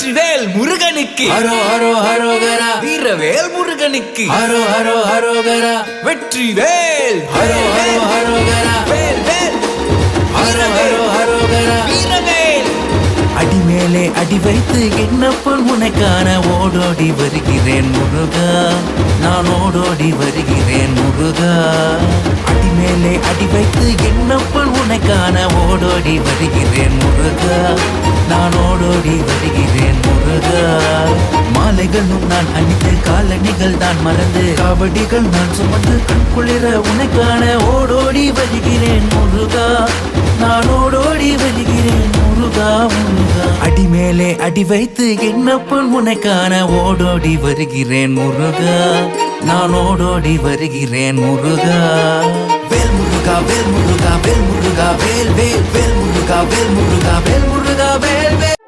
வெற்றிவேல் முருகனுக்கு. ஹரோ ஹரோ ஹரோகரா. வீரவேல் முருகனுக்கு. ஹரோ ஹரோ ஹரோகரா. வெற்றிவேல். ஹரோ ஹரோ ஹரோகரா. வேல் வேல். ஹரோ ஹரோ ஹரோகரா. வீரவேல். அடிமேலே அடி வைத்து என்னப்பன் உனக்கான ஓடோடி வருகிறேன் முருகா. நான் ஓடோடி வருகிறேன் முருகா. அடிமேலே அடி வைத்து என்னப்பன் உனக்கான ஓடோடி வருகிறேன் முருகா. நான் ஓடோடி வருகிறேன் மாலைகளும் நான் அணிந்து காலணிகள் தான் மறந்து. காவடிகள் நான் சுமந்து கண் குளிர உனக்கான ஓடோடி வருகிறேன் முருகா. நான் ஓடோடி வருகிறேன் முருகா முருகா. அடி மேலே அடி வைத்து என்னப்பன் உனக்கான ஓடோடி வருகிறேன் முருகா. நான் ஓடோடி வருகிறேன் முருகா. வேல் முருகா வேல் முருகா வேல் முருகா வேல் வேல் வேல் முருகா வேல் முருகா வேல் முருகா வேல் வேல்.